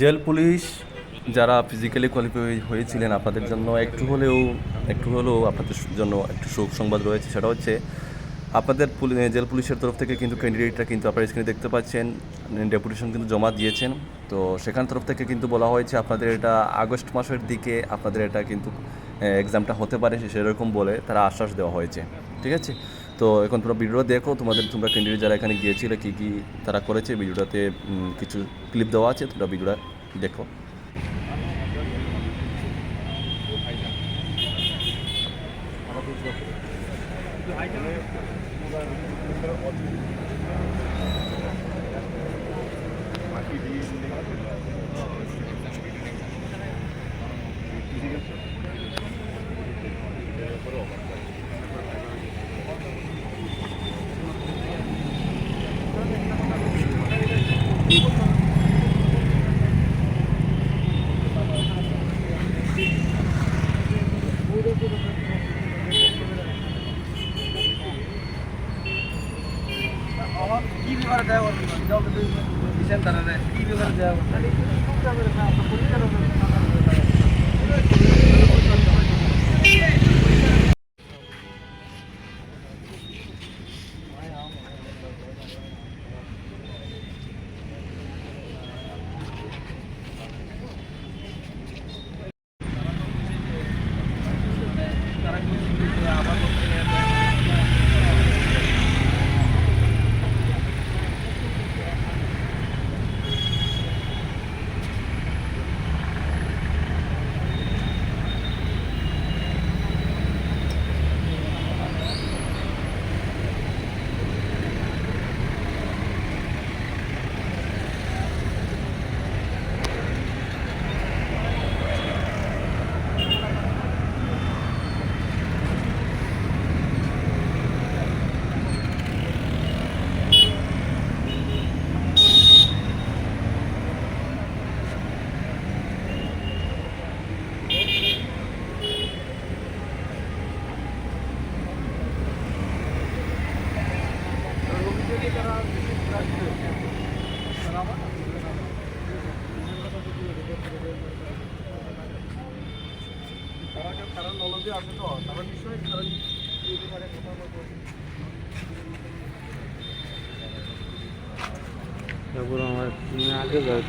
Jail police যারা physically qualify হয়েছিলেন আপনাদের জন্য একটু হলেও একটু হলেও আপনাদের জন্য একটু শোক সংবাদ রয়েছে, সেটা হচ্ছে আপনাদের জেল পুলিশের তরফ থেকে কিন্তু ক্যান্ডিডেটরা কিন্তু আপনারা স্ক্রিনে দেখতে পাচ্ছেন ডেপুটেশন কিন্তু জমা দিয়েছেন। তো সেখান তরফ থেকে কিন্তু বলা হয়েছে আপনাদের এটা আগস্ট মাসের দিকে আপনাদের এটা কিন্তু এক্সামটা হতে পারে সেরকম বলে তারা আশ্বাস দেওয়া হয়েছে। ঠিক আছে? তো এখন তোমরা ভিডিওটা দেখো, তোমাদের তোমরা ক্যান্ডিডেট যারা এখানে গিয়েছিলে, কী কী তারা করেছে? ভিডিওটাতে কিছু ক্লিপ দেওয়া আছে, তোমরা ভিডিওটা দেখো। কি বিভাগে দেওয়া কি বিভাগে দেওয়া তারা নলেজে আছে তো, তারা বলবে। তারপর আমার আগে যাও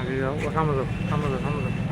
আগে যাও সামনে যাও সামনে যাও সামনে যাও।